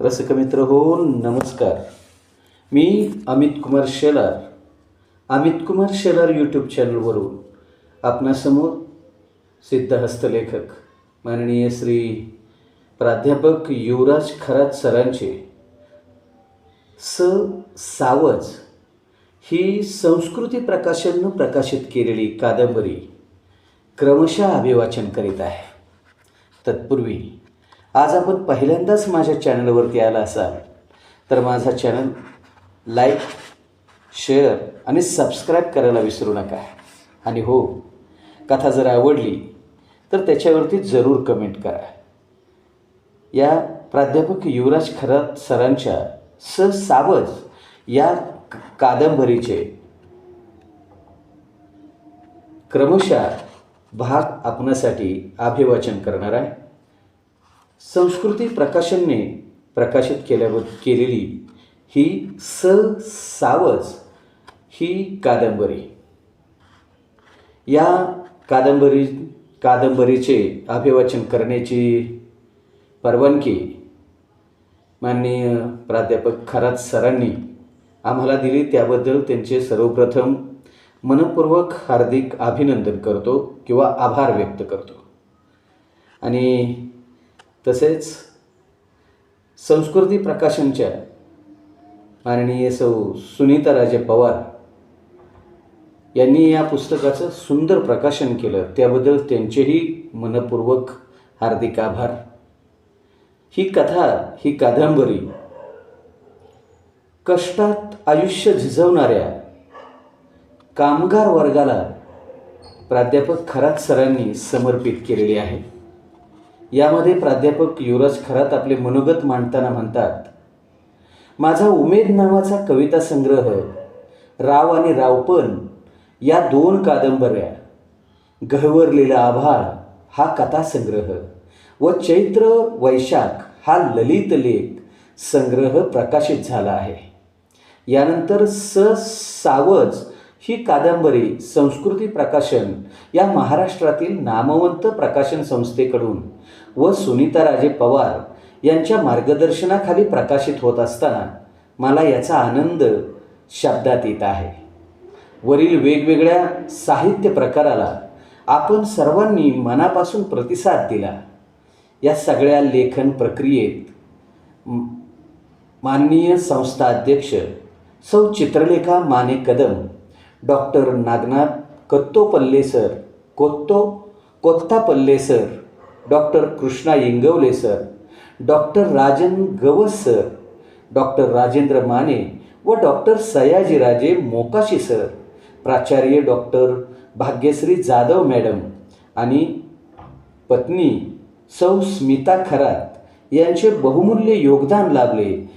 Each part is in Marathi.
रसिकमित्र हो नमस्कार. मी अमित कुमार शेलार. अमित कुमार शेलार यूट्यूब चॅनलवरून आपणासमोर सिद्धहस्त लेखक माननीय श्री प्राध्यापक युवराज खरात सरांचे स सावज ही संस्कृती प्रकाशननं प्रकाशित केलेली कादंबरी क्रमशः अभिवाचन करीत आहे. तत्पूर्वी आज आपण पहिल्यांदाच माझ्या चॅनलवरती आला असाल तर माझा चॅनल लाईक शेअर आणि सबस्क्राईब करायला विसरू नका. आणि हो कथा जर आवडली तर त्याच्यावरती जरूर कमेंट करा. या प्राध्यापक युवराज खरात सरांच्या स सावज या कादंबरीचे क्रमशः भाग आपणासाठी अभिवाचन करणार आहे. संस्कृती प्रकाशनने प्रकाशित केल्याब केलेली ही स सावज ही कादंबरी. या कादंबरी कादंबरीचे अभिवाचन करण्याची परवानगी माननीय प्राध्यापक खरात सरांनी आम्हाला दिली. त्याबद्दल त्यांचे सर्वप्रथम मनपूर्वक हार्दिक अभिनंदन करतो किंवा आभार व्यक्त करतो. आणि तसेच संस्कृती प्रकाशनच्या माननीय सौ सुनीता राजे पवार यांनी या पुस्तकाचं सुंदर प्रकाशन केलं. त्याबद्दल त्यांचेही मनपूर्वक हार्दिक आभार. ही कथा ही कादंबरी कष्टात आयुष्य झिजवणाऱ्या कामगार वर्गाला प्राध्यापक खरात सरांनी समर्पित केलेली आहे. यामध्ये प्राध्यापक युवराज खरात आपले मनोगत मांडताना म्हणतात माझा उमेद नावाचा कविता संग्रह राव आणि रावपण या दोन कादंबऱ्या गहवरलेला आभाळ हा कथासंग्रह व चैत्र वैशाख हा ललित लेख संग्रह प्रकाशित झाला आहे. यानंतर स सावज ही कादंबरी संस्कृती प्रकाशन या महाराष्ट्रातील नामवंत प्रकाशन संस्थेकडून व सुनीता राजे पवार यांच्या मार्गदर्शनाखाली प्रकाशित होत असताना मला याचा आनंद शब्दात येत आहे. वरील वेगवेगळ्या साहित्य प्रकाराला आपण सर्वांनी मनापासून प्रतिसाद दिला. या सगळ्या लेखन प्रक्रियेत माननीय संस्था अध्यक्ष Sau Chitralekha Mane Kadam doctor Nagnath Kattopalle sir Kotto Kottapalle sir doctor Krishna Ingawale sir doctor Rajan Gavas sir doctor Rajendra Mane व डॉक्टर सयाजीराजे मोकाशी सर प्राचार्य डॉक्टर भाग्यश्री जाधव मॅडम आणि पत्नी सौ स्मिता खरात यांचे बहुमूल्य योगदान लाभले.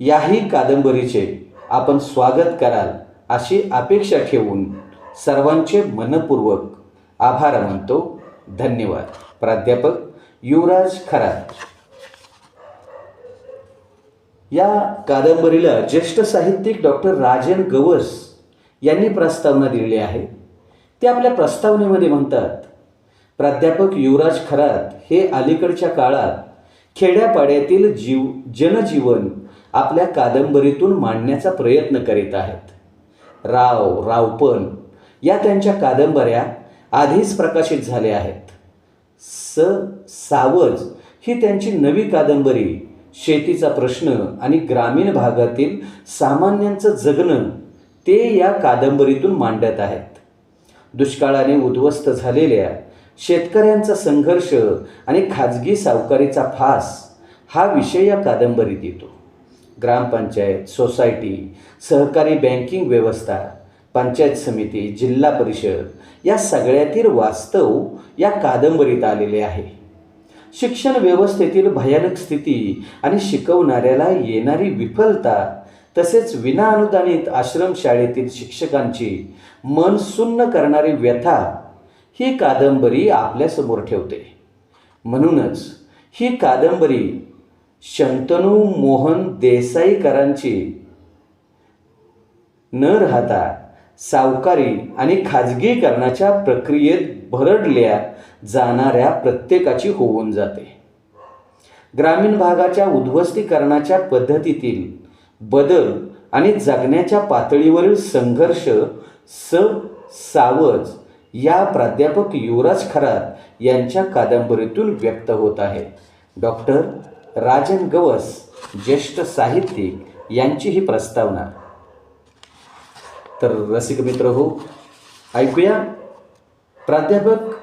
याही कादंबरीचे आपण स्वागत कराल अशी अपेक्षा ठेवून सर्वांचे मनपूर्वक आभार मानतो. धन्यवाद. प्राध्यापक युवराज खरात. या कादंबरीला ज्येष्ठ साहित्यिक डॉक्टर राजन गवस यांनी प्रस्तावना दिलेली आहे. ते आपल्या प्रस्तावनेमध्ये म्हणतात प्राध्यापक युवराज खरात हे अलीकडच्या काळात खेड्यापाड्यातील जीव जनजीवन आपल्या कादंबरीतून मांडण्याचा प्रयत्न करीत आहेत. राव रावपण या त्यांच्या कादंबऱ्या आधीच प्रकाशित झाल्या आहेत. स. सावज ही त्यांची नवी कादंबरी. शेतीचा प्रश्न आणि ग्रामीण भागातील सामान्यांचं जगणं ते या कादंबरीतून मांडत आहेत. दुष्काळाने उद्ध्वस्त झालेल्या शेतकऱ्यांचा संघर्ष आणि खाजगी सावकारीचा फास हा विषय या कादंबरीत येतो. ग्रामपंचायत सोसायटी सहकारी बँकिंग व्यवस्था पंचायत समिती जिल्हा परिषद या सगळ्यातील वास्तव या कादंबरीत आलेले आहे. शिक्षण व्यवस्थेतील भयानक स्थिती आणि शिकवणाऱ्याला येणारी विफलता तसेच विनाअनुदानित आश्रमशाळेतील शिक्षकांची मन सुन्न करणारी व्यथा ही कादंबरी आपल्यासमोर ठेवते. म्हणूनच ही कादंबरी शंतनू मोहन देसाईकरांची न राहता सावकारी आणि खाजगीकरणाच्या प्रक्रियेत भरडल्या जाणाऱ्या प्रत्येकाची होऊन जाते. ग्रामीण भागाच्या उद्ध्वस्तीकरणाच्या पद्धतीतील बदल आणि जगण्याच्या पातळीवरील संघर्ष स. सावज या प्राध्यापक युवराज खरात यांच्या कादंबरीतून व्यक्त होत आहे. डॉक्टर राजन गवस ज्येष्ठ साहित्यिक यांची ही प्रस्तावना. तर रसिक मित्र हो ऐकूया. प्राध्यापक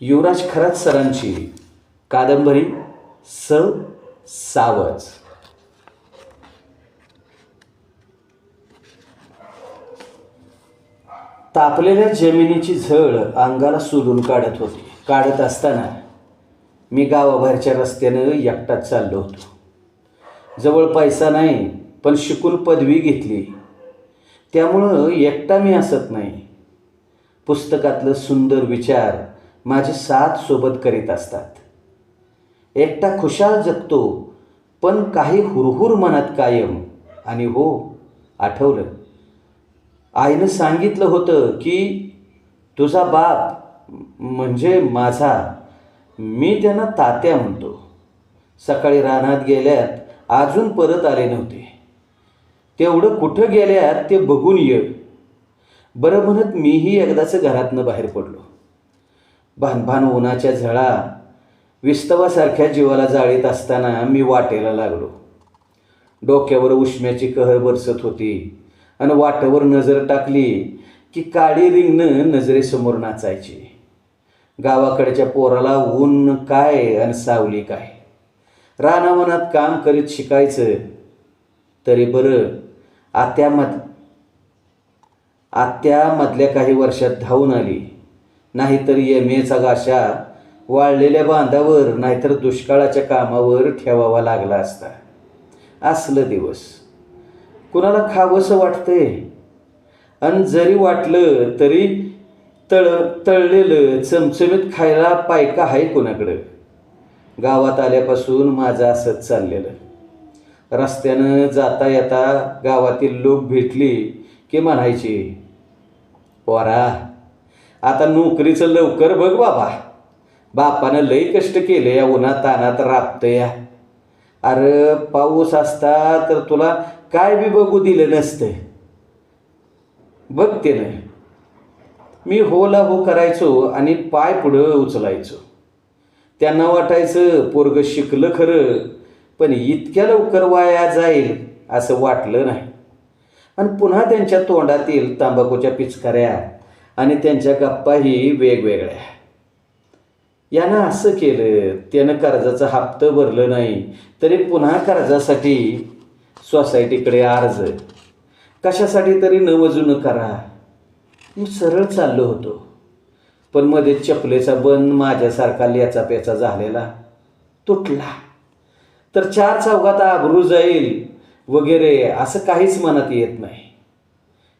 युवराज खरात सरांची कादंबरी स. सावज. तापलेल्या जमिनीची झळ अंगाला सोलून काढत होती. काढत असताना मी गावाबाहेरच्या रस्त्यानं एकटाच चाललो होतो. जवळ पैसा नाही पण शिकून पदवी घेतली. त्यामुळं एकटा मी असत नाही. पुस्तकातलं सुंदर विचार माझे साथ सोबत करीत असतात. एकटा खुशाल जगतो पण काही हुरहुर मनात कायम. आणि हो आठवलं. आईनं सांगितलं होतं की तुझा बाप म्हणजे माझा मी त्यांना तात्या म्हणतो. सकाळी रानात गेल्यात अजून परत आले नव्हते. तेवढं कुठं गेल्यात ते बघून ये बरं म्हणत मीही एकदाचं घरातनं बाहेर पडलो. भानभान उन्हाच्या झळा विस्तवासारख्या जीवाला जाळीत असताना मी वाटेला लागलो. डोक्यावर उष्म्याची कहर बरसत होती आणि वाटेवर नजर टाकली की काळी रिंगणं नजरेसमोर नाचायची. गावाकडच्या पोराला ऊन काय आणि सावली काय? रानावनात काम करीत शिकायचं तरी बरं आत्यामध आत्यामधल्या काही वर्षात धावून आली. नाहीतर एमेचा गाशा वाळलेल्या बांधावर नाहीतर दुष्काळाच्या कामावर ठेवावा लागला असता. असलं दिवस. कुणाला खावंसं वाटतंय? आणि जरी वाटलं तरी तळ तळलेलं चमचमीत खायला पायका आहे कुणाकडं? गावात आल्यापासून माझं असंच चाललेलं. रस्त्यानं जाता येता गावातील लोक भेटली की म्हणायची पोरा आता नोकरीचं लवकर बघ बाबा. बापानं लई कष्ट केले या उन्हा तानात राबतं या. अरे पाऊस असता तर तुला काय बी बघू दिलं नसतं. बघते ना. मी होला हो करायचो आणि पाय पुढं उचलायचो. त्यांना वाटायचं पोरग शिकलं खरं पण इतक्या लवकर वाया जाईल असं वाटलं नाही. आणि पुन्हा त्यांच्या तोंडातील तांबाखूच्या पिचकाऱ्या आणि त्यांच्या गप्पाही वेगवेगळ्या. यानं असं केलं त्यानं कर्जाचं हप्तं भरलं नाही तरी पुन्हा कर्जासाठी सोसायटीकडे अर्ज. कशासाठी तरी नवजून करा. मी सरळ चाललो होतो. पण मध्ये चपलेचा बंद माझ्यासारखा लेचा पेचा झालेला तुटला. तर चार चौघात आबरू जाईल वगैरे असं काहीच मनात येत नाही.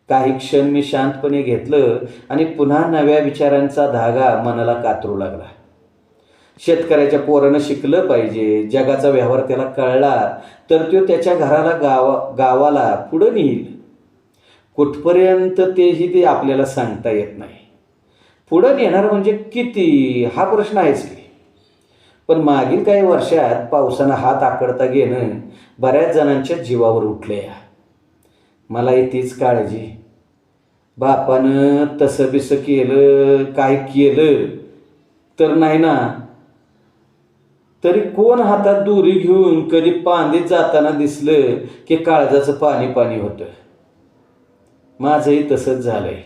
काही क्षण मी शांतपणे घेतलं आणि पुन्हा नव्या विचारांचा धागा मनाला कातरू लागला. शेतकऱ्याच्या पोरानं शिकलं पाहिजे जगाचा व्यवहार त्याला कळला तर तो त्याच्या घराला गावा गावाला पुढं नेईल. कुठपर्यंत तेही ते आपल्याला सांगता येत नाही. पुढं नेणार म्हणजे किती? हा प्रश्न आहेच की. पण मागील काही वर्षात पावसानं हात आकडता घेणं बऱ्याच जणांच्या जीवावर उठले मला तीच काळजी. बापानं तसं बिसं केलं काय केलं तर नाही ना. तरी कोण हातात दोरी घेऊन कधी पांदीत जाताना दिसलं की काळजाचं पाणी पाणी होतं? माझंही तसंच झालंय.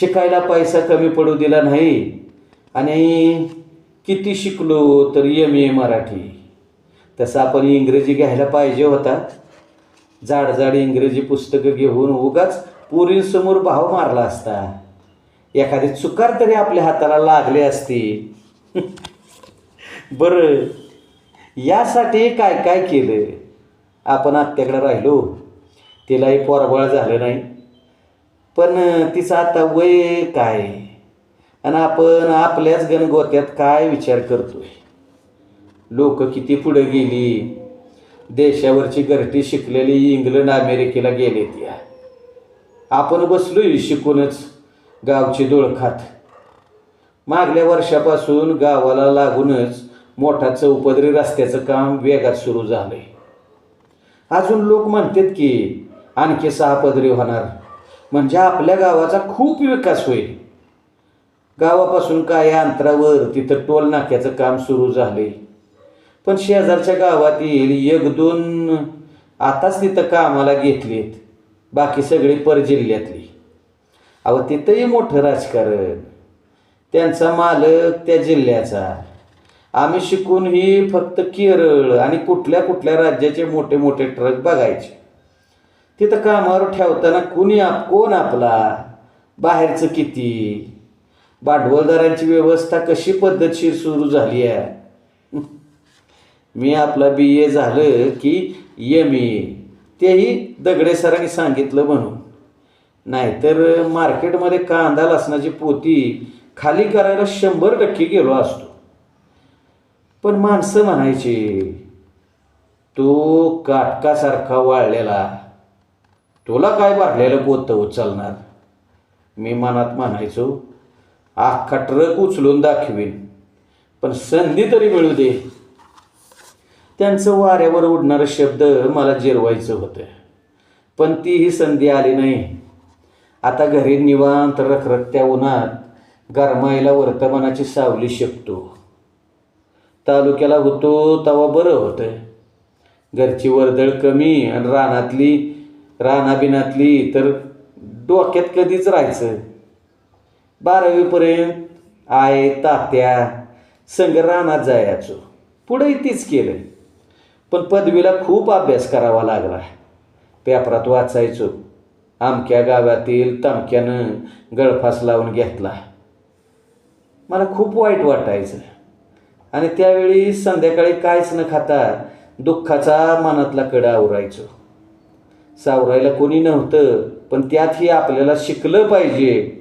शिकायला पैसा कमी पडू दिला नाही. आणि किती शिकलो तर एम ए मराठी. तसं आपण इंग्रजी घ्यायला पाहिजे होता. जाड जाड इंग्रजी पुस्तकं घेऊन उगाच पोरींसमोर भाव मारला असता. एखादी चुकार तरी आपल्या हाताला लागली असती. बरं यासाठी काय काय केलं? आपण आत्याकडे राहिलो. तिलाही पोरबळ झालं नाही. पण तिचं आता वय काय? आणि आपण आपल्याच गणगोत्यात काय विचार करतोय? लोक किती पुढे गेली? देशावरची घरटी शिकलेली इंग्लंड अमेरिकेला गेले या. आपण बसलोय शिकूनच गावची डोळखात मागल्या वर्षापासून गावाला लागूनच मोठा चौपदरी रस्त्याचं काम वेगात सुरू झालंय. अजून लोक म्हणतात की आणखी सहा पदरी होणार. म्हणजे आपल्या गावाचा खूप विकास होईल. गावापासून काही अंतरावर तिथं टोल नाक्याचं काम सुरू झाले. पण शेजारच्या गावातील एक दोन आताच तिथं कामाला घेतलीत. बाकी सगळी परजिल्ह्यातली. अहो तिथंही मोठं राजकारण. त्यांचा मालक त्या जिल्ह्याचा. आम्ही शिकून ही फक्त केरळ आणि कुठल्या कुठल्या राज्याचे मोठे मोठे ट्रक बघायचे. तिथं कामावर ठेवताना कुणी आप कोण आपला? बाहेरचं किती? भांडवलदारांची व्यवस्था कशी पद्धतशीर सुरू झाली आहे? मी आपला बी ए झालं की एम ए तेही दगडे सरांनी सांगितलं म्हणून. नाहीतर मार्केटमध्ये कांदा लसणाची पोती खाली करायला शंभर टक्के गेलो असतो. पण माणसं म्हणायची तो काटकासारखा वाळलेला तुला काय भरलेलं पोतं उचलणार? मी मनात म्हणायचो आख्खा ट्रक उचलून दाखवीन पण संधी तरी मिळू दे. त्यांचं वाऱ्यावर उडणारं शब्द मला जिरवायचं होतं पण तीही संधी आली नाही. आता घरी निवांत रखरखत्या उन्हात गरमाईला वर्तमानाची सावली शकतो. तालुक्याला होतो तवा बरं होतं. घरची वर्दळ कमी आणि रानातली रानाबिनातली तर डोक्यात कधीच राहायचं. बारावीपर्यंत आय तात्या संग रानात जायचो. पुढेही तीच केलं. पण पदवीला खूप अभ्यास करावा लागला. पेपरात वाचायचो. आमक्या गावातील तमक्यानं गळफास लावून घेतला. मला खूप वाईट वाटायचं. आणि त्यावेळी संध्याकाळी काहीच न खाता दुःखाचा मनातला कडा आवरायचो. सावरायला कोणी नव्हतं पण त्यातही आपल्याला शिकलं पाहिजे.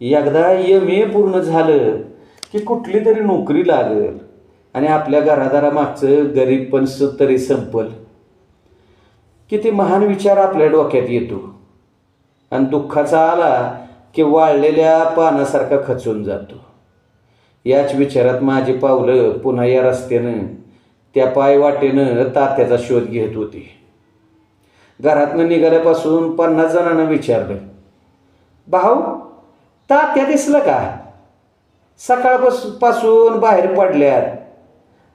एकदा एम ए पूर्ण झालं की कुठली तरी नोकरी लागेल आणि आपल्या घरादारामागचं गरीब पण स- तरी संपल. किती महान विचार आपल्या डोक्यात येतो. आणि दुःखाचा आला की वाळलेल्या पानासारखा खचून जातो. याच विचारात माझी पावलं पुन्हा या रस्त्यानं त्या पायवाटेनं तात्याचा शोध घेत होती. घरातनं निघाल्यापासून पन्नास जणांना विचारलं. भाऊ तात्या दिसलं का? सकाळपासून पासून बाहेर पडल्यात.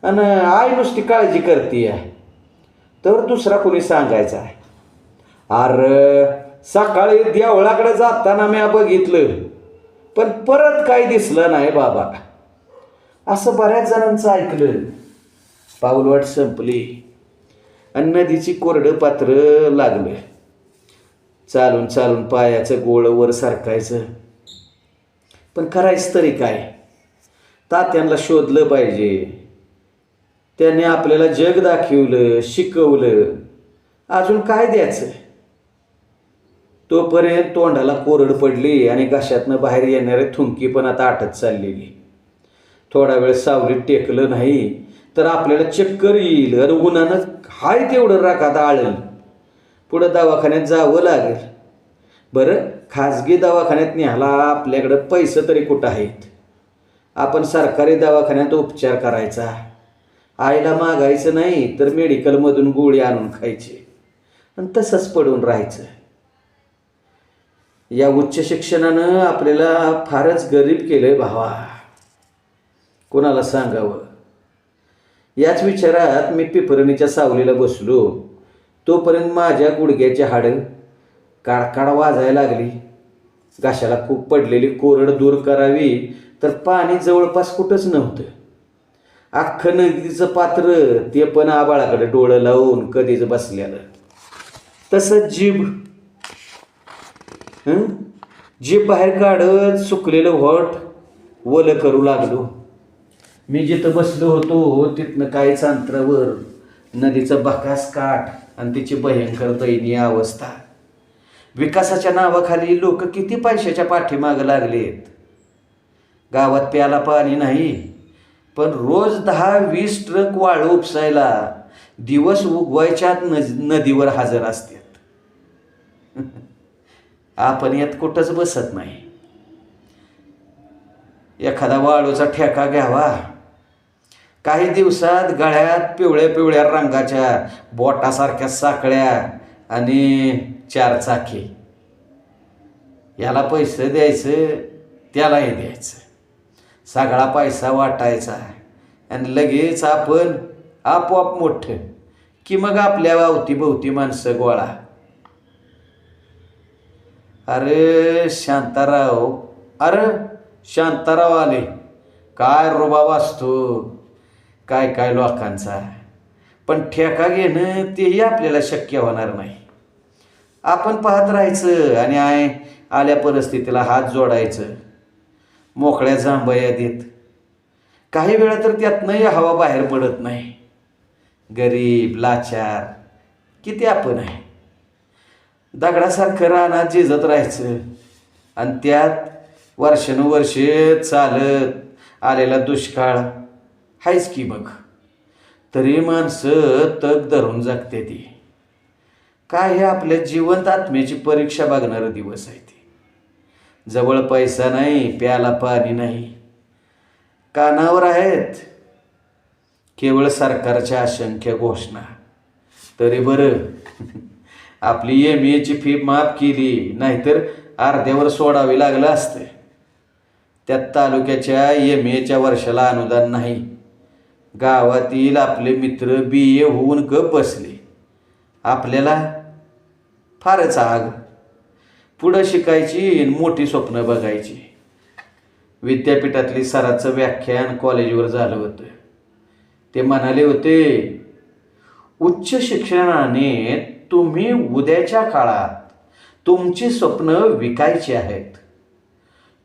आणि आई नुसती काळजी करते तर दुसरा कोणी सांगायचा? आहे अरे सकाळी देवळाकडे जाताना मी बघितलं. पण परत काही दिसलं नाही बाबा. असं बऱ्याच जणांचं ऐकलं. पाऊलवाट संपली. आणि नदीची कोरडं पात्र लागलं. चालून चालून पायाचं गोळ वर सारखायचं. पण करायचं तरी काय? तात्यांना शोधलं पाहिजे. त्याने आपल्याला जग दाखवलं शिकवलं. अजून काय द्यायचं? तोपर्यंत तोंडाला कोरड पडली आणि घशातनं बाहेर येणारे थुंकी पण आता आटत चाललेली. थोडा वेळ सावलीत टेकलं नाही तर आपल्याला चक्कर येईल. अरे उन्हानं हाय तेवढं राखात आळल पुढं दवाखान्यात जावं लागेल. बरं खाजगी दवाखान्यात न्यायला आपल्याकडं पैसे तरी कुठं आहेत? आपण सरकारी दवाखान्यात उपचार करायचा. आईला मागायचं नाही तर मेडिकलमधून गोळी आणून खायची. आणि तसंच पडून राहायचं. या उच्च शिक्षणानं आपल्याला फारच गरीब केलं आहे भावा. कोणाला सांगावं? याच विचारात मी पिपरणीच्या सावलीला बसलो. तोपर्यंत माझ्या गुडघ्याची हाडं काडकाड वाजायला लागली. घाशाला खूप पडलेली कोरड दूर करावी तर पाणी जवळपास कुठंच नव्हतं. अख्खं नदीचं पात्र ते पण आबाळाकडे डोळं लावून कधीच बसलेलं. तसंच जीभ. हं? जीभ बाहेर काढत सुकलेलं व्हॉट? वल करू लागलो. मी जिथं बसलो होतो तिथनं काहीच अंतरावर नदीचं बकास काठ आणि तिची भयंकर दयनीय अवस्था. विकासाच्या नावाखाली लोक किती पैशाच्या पाठीमागं लागलेत. गावात प्याला पाणी नाही पण रोज दहा वीस ट्रक वाळू उपसायला दिवस उगवायच्या आत नज नदीवर हजर असतात. आपण यात कुठंच बसत नाही. एखादा वाळूचा ठेका घ्यावा. काही दिवसात गळ्यात पिवळ्या पिवळ्या रंगाच्या बोटासारख्या साखळ्या आणि चार चाकी. याला पैसे द्यायचं त्यालाही द्यायचं. सगळा पैसा वाटायचा आणि लगेच आपण आपोआप मोठं की मग आपल्या अवतीभोवती माणसं गोळा. अरे शांताराव अरे शांताराव आले. काय रोबा वाचतो काय काय लोकांचा? पण ठेका घेणं तेही आपल्याला शक्य होणार नाही. आपण पाहत राहायचं आणि आय आल्या परिस्थितीला हात जोडायचं. मोकळ्या जांभया देत काही वेळा तर त्यातनंही हवा बाहेर पडत नाही. गरीब लाचार किती आपण आहे. दगडासारखं रानात झिजत राहायचं. आणि त्यात वर्षानुवर्षे चालत आलेला दुष्काळ. हायच की मग तरी माणसं तग धरून जगते ती. काय हे आपल्या जिवंत आत्म्याची परीक्षा बघणारा दिवस आहे ते. जवळ पैसा नाही प्याला पाणी नाही. कानावर आहेत. केवळ सरकारच्या असंख्य घोषणा. तरी बरं. आपली एम एची फी माफ केली नाहीतर अर्ध्यावर सोडावे लागलं असतं. त्यात तालुक्याच्या एम एच्या वर्षाला अनुदान नाही. गावातील आपले मित्र बी ए होऊन गप बसले. आपल्याला फारच आग पुढं शिकायची आणि मोठी स्वप्न बघायची. विद्यापीठातली सराचं व्याख्यान कॉलेजवर झालं होतं. ते म्हणाले होते उच्च शिक्षणाने तुम्ही उद्याच्या काळात तुमची स्वप्न विकायची आहेत.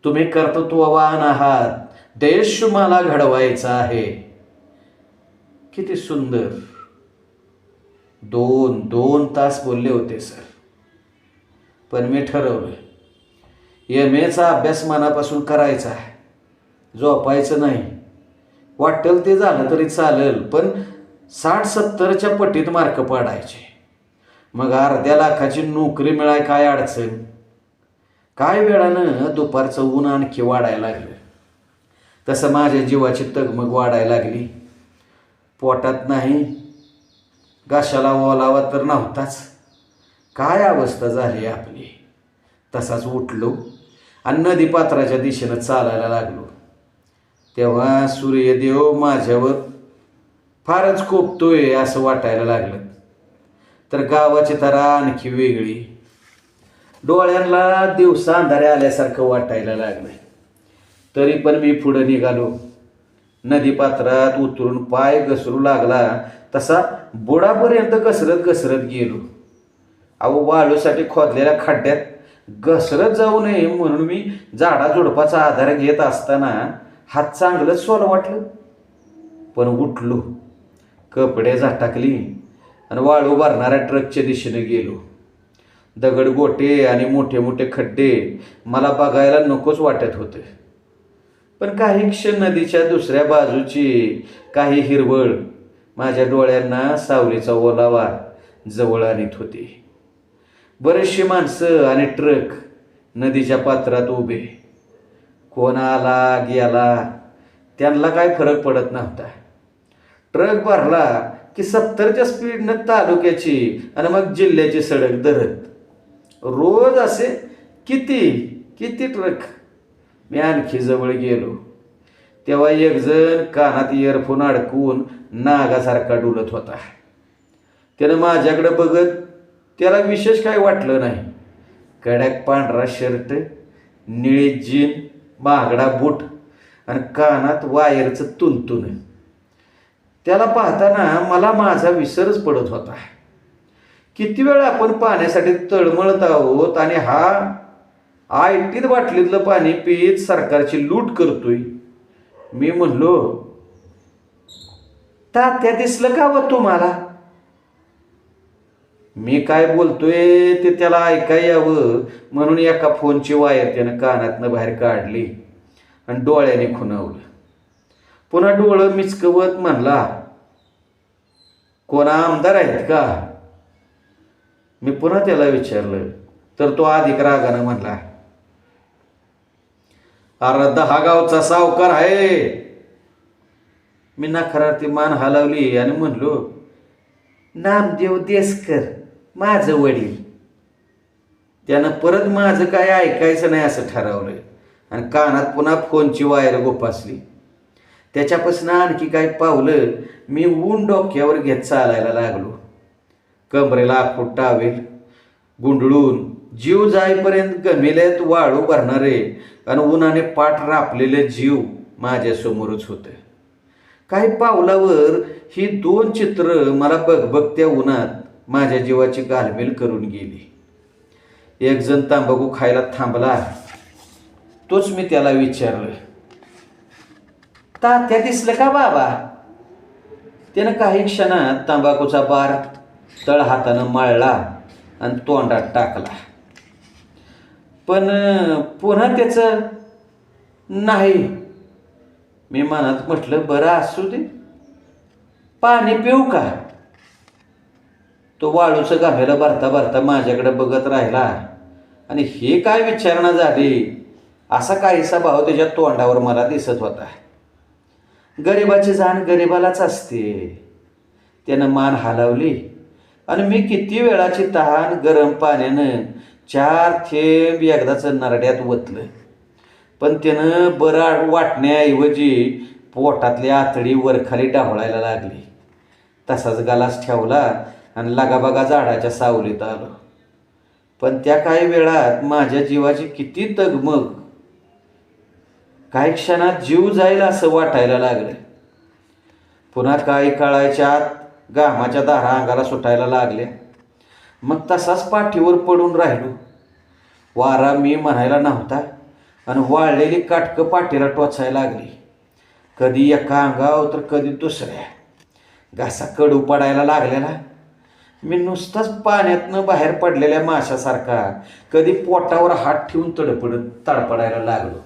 तुम्ही कर्तृत्ववान आहात. देश मला घडवायचा आहे. किती सुंदर. दोन दोन तास बोलले होते सर. पण मी ठरवलं एम एचा अभ्यास मनापासून करायचा आहे. झोपायचं नाही. वाटेल ते झालं तरी चालेल पण साठ सत्तरच्या पटीत मार्क पाडायचे. मग अर्ध्या लाखाची नोकरी मिळाय काय अडचण? काय वेळानं दुपारचं ऊन आणखी वाढायला लागलं? तसं माझ्या जीवाची तगमग वाढायला लागली. पोटात नाही घाशाला ओलावा तर नव्हताच. काय अवस्था झाली आपली? तसाच उठलो आणि नदीपात्राच्या दिशेनं चालायला लागलो. तेव्हा सूर्यदेव माझ्यावर फारच कोपतोय असं वाटायला लागलं. तर गावाची तरा आणखी वेगळी. डोळ्यांना दिवसा अंधारे आल्यासारखं वाटायला लागलं. तरी पण मी पुढं निघालो. नदीपात्रात उतरून पाय घसरू लागला तसा बुडापर्यंत घसरत घसरत गेलो. अहो वाळूसाठी खोदलेल्या खड्ड्यात घसरत जाऊ नये म्हणून मी झाडाझुडपाचा आधार घेत असताना हात चांगलंच सोलं वाटलं. पण उठलो. कपडे झाटाकली आणि वाळू भरणाऱ्या ट्रकच्या दिशेने गेलो. दगड गोटे आणि मोठे मोठे खड्डे मला बघायला नकोच वाटत होते. पण काही क्षण नदीच्या दुसऱ्या बाजूची काही हिरवळ माझ्या डोळ्यांना सावलीचा ओलावा जवळ आणत होते. बरेचशी माणसं आणि ट्रक नदीच्या पात्रात उभे. कोण आला गेला त्यांना काय फरक पडत नव्हता. ट्रक भरला की सत्तरच्या स्पीडनं तालुक्याची आणि मग जिल्ह्याची सडक धरत. रोज असे किती किती ट्रक मी आणखी जवळ गेलो. तेव्हा एकजण कानात इयरफोन अडकवून नागासारखा डुलत होता. त्यानं माझ्याकडे बघत त्याला विशेष काय वाटलं नाही. कड्याक पांढरा शर्ट निळी जीन महागडा बूट आणि कानात वायरचं तुंतुन त्याला पाहताना मला माझा विसरच पडत होता. किती वेळ आपण पाण्यासाठी तळमळत आहोत आणि हा आयटीत बाटलीतलं पाणी पित सरकारची लूट करतोय. मी म्हणलो तात्या दिसलं का व तुम्हाला? मी काय बोलतोय ते त्याला ऐका यावं म्हणून एका फोनची वायर त्यानं कानातनं बाहेर काढली आणि डोळ्याने खुणावलं. पुन्हा डोळं मिचकवत म्हणला कोणा आमदार आहेत का? मी पुन्हा त्याला विचारलं तर तो अधिक रागानं म्हणला अरे दहा गावचा सावकार आहे. मी नकारार्थी मान हलवली आणि म्हणलो नामदेव देसकर माझं वडील. त्यानं परत माझं काय ऐकायचं नाही असं ठरवलं आणि कानात पुन्हा फोनची वायर गोपासली त्याच्यापासून आणखी काय पावलं मी ऊन डोक्यावर घेत चालायला लागलो. कमरेला आखूट टावेल गुंडळून जीव जाईपर्यंत गमेल्यात वाळू भरणारे आणि उन्हाने पाठ रापलेले जीव माझ्यासमोरच होते. काही पावलावर ही दोन चित्र मला बघबघत्या उन्हात माझ्या जीवाची घालमेल करून गेली. एक जण तांबाखू खायला थांबला तोच मी त्याला विचारलं तात्या दिसलं का बाबा? त्यानं काही क्षणात तंबाखूचा बार तळ हातानं माळला आणि तोंडात टाकला. पण पुन्हा त्याचं नाही. मी मनात म्हटलं बरं असू दे. पाणी पिऊ का? तो वाळूचं गाभ्याला भरता भरता माझ्याकडे बघत राहिला. आणि हे काय विचारणा झाली? असा काहीसा भाव त्याच्या तोंडावर मला दिसत होता. गरिबाची जाण गरिबालाच असते. त्यानं मान हालवली. आणि मी किती वेळाची तहान गरम पाण्यानं चार थेंब एकदाचं नरड्यात ओतलं. पण त्यानं बरं वाटण्याऐवजी पोटातली आतडी वरखाली डावळायला लागली. तसाच गालास ठेवला आणि लगाबागा झाडाच्या सावलीत आलो. पण त्या काही वेळात माझ्या जीवाची किती तगमग. काही क्षणात जीव जाईल असं वाटायला लागलं. पुन्हा काही काळाच्या आत घामाच्या दारा अंगाला सुटायला लागल्या. मग तसाच पाठीवर पडून राहिलो. वारा मी म्हणायला नव्हता आणि वाळलेली काटकं पाठीला टोचायला लागली. कधी एका अंगावर तर कधी दुसऱ्या. घासा कडू पडायला लागलेला. मी नुसताच पाण्यातनं बाहेर पडलेल्या माशासारखा कधी पोटावर हात ठेवून तडपडत तडपडायला लागलो.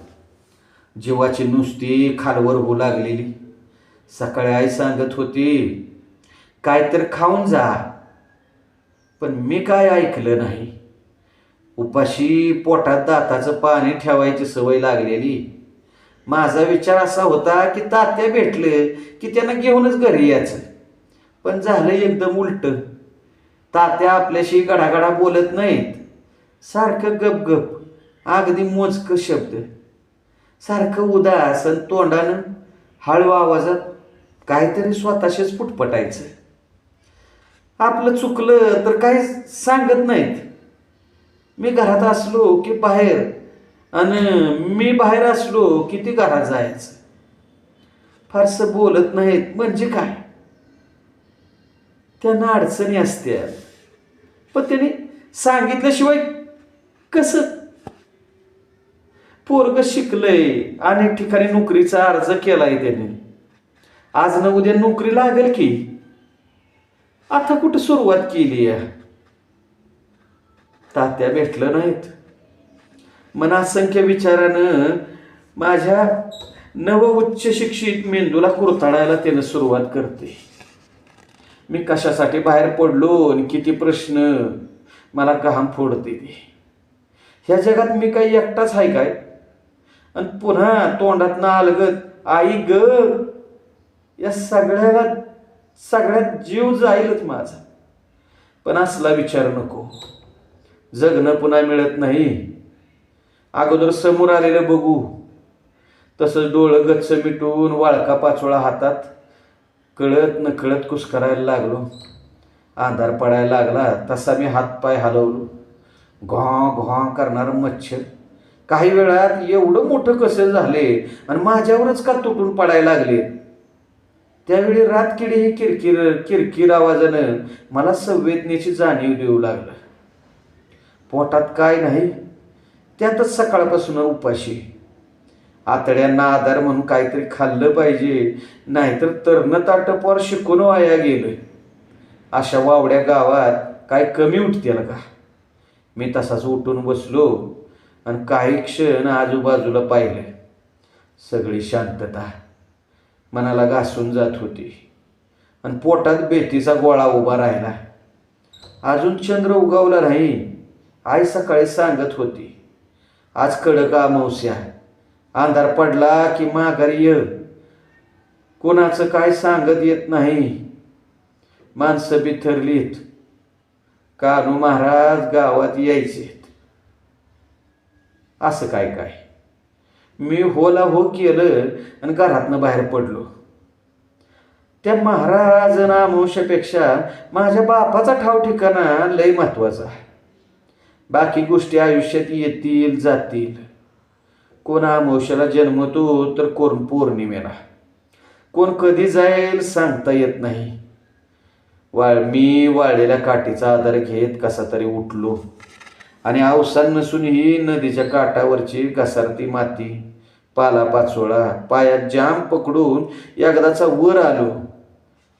जीवाची नुसती खालवर होऊ लागलेली. सकाळी आई सांगत होती काहीतरी खाऊन जा. पण मी काय ऐकलं नाही. उपाशी पोटात दाताचं पाणी ठेवायची सवय लागलेली. माझा विचार असा होता की तात्या भेटलं की त्यांना घेऊनच घरी यायचं. पण झालं एकदम उलट. तात्या आपल्याशी गडागडा बोलत नाहीत. सारखं गपगप अगदी मोजकं शब्द. सारखं उदास तोंडानं हळू आवाजात काहीतरी स्वतःशीच फुटपटायचं आपलं चुकलं तर काही सांगत नाहीत. मी घरात असलो की बाहेर आणि मी बाहेर असलो की ती घरात जायचं. फारसं बोलत नाहीत म्हणजे काय? त्यांना अडचणी असत्या पण त्यांनी सांगितल्याशिवाय कसं? पोरग शिकलंय अनेक ठिकाणी नोकरीचा अर्ज केलाय त्याने. आज ना उद्या नोकरी लागेल की? आता कुठं सुरुवात केली आहे? तात्या भेटलं नाहीत. मन असंख्य विचारानं माझ्या नव उच्च शिक्षित मेंदूला कुरताडायला त्यानं सुरुवात करते. मी कशासाठी बाहेर पडलो आणि किती प्रश्न मला घाम फोडते ते. ह्या जगात मी काही एकटाच आहे काय? आणि पुन्हा तोंडात ना अलगत आई ग या सगळ्याला सगळ्यात जीव जाईलच माझा. पण असला विचार नको. जगणं पुन्हा मिळत नाही. अगोदर समोर आलेलं बघू. तसंच डोळं गच्च मिटून वाळका पाचोळा हातात कळत न कळत कुस्करायला लागलो. आधार पडायला लागला तसा मी हातपाय हलवलो. घॉ घॉ करणारं मच्छर. काही वेळात एवढं मोठं कसं झाले आणि माझ्यावरच का तुटून पडायला लागले? त्यावेळी रातकिडी हे किरकिर किरकिर आवाजानं मला संवेदनेची जाणीव देऊ लागलं. पोटात काय नाही त्यातच सकाळपासून उपाशी. आतड्यांना आधार म्हणून काहीतरी खाल्लं पाहिजे नाहीतर तरण ताटपवर शिकून वाया गेलं. अशा वावड्या गावात काय कमी उठतील का? मी तसाच उठून बसलो आणि काही क्षण आजूबाजूला पाहिलं. सगळी शांतता. मनाला घासून जात होती. आणि पोटात बेतीचा गोळा उभा राहिला. अजून चंद्र उगवला नाही आई सकाळी सांगत होती. आज कडक अमावस्या अंधार पडला की माघारी ये. कोणाचं काय सांगत येत नाही. माणसं बिथरलीत. कानू महाराज गावात यायचे असं काय काय? मी होला हो केलं आणि घरातनं बाहेर पडलो. त्या महाराज नामोशापेक्षा माझ्या बापाचा ठाव ठिकाणा लय महत्त्वाचा बाकी गोष्टी आयुष्यात येतील जातील. कोण आमोशाला जन्मतो तर कोण पौर्णिमेला. कोण कधी जाईल सांगता येत नाही. वाळ मी वाळलेल्या काठीचा आधार घेत कसा तरी उठलो. आणि अवसान नसूनही नदीच्या काठावरची घसारती माती पाला पाचोळा पायात जाम पकडून एकदाचा वर आलो.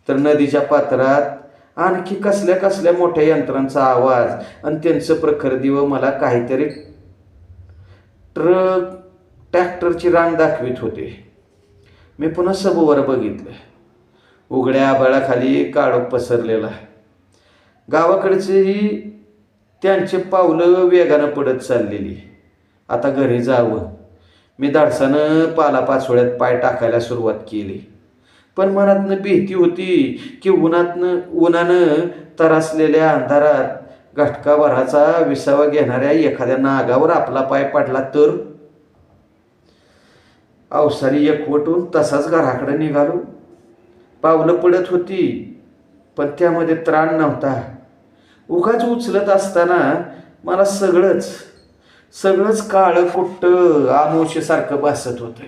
तर नदीच्या पात्रात आणखी कसल्या कसल्या मोठ्या यंत्रांचा आवाज आणि त्यांचं प्रखर दिव मला काहीतरी ट्रक ट्रॅक्टरची रांग दाखवित होते. मी पुन्हा सबोवर बघितलं. उघड्या आबाळाखाली काळोख पसरलेला. गावाकडचेही त्यांचे पावलं वेगानं पडत चाललेली. आता घरी जावं. मी धाडसानं पालापाचोळ्यात पाय टाकायला सुरुवात केली. पण मनातनं भीती होती की उन्हातनं उन्हानं तरासलेल्या अंधारात घटकाभराचा विसावा घेणाऱ्या एखाद्या नागावर आपला पाय पडला तर? अवसारी एकवटून तसाच घराकडे निघालो. पावलं पडत होती पण त्यामध्ये त्राण नव्हता. उगाच उचलत असताना मला सगळंच सगळंच काळं कुट्ट आमोशेसारखं भासत होतं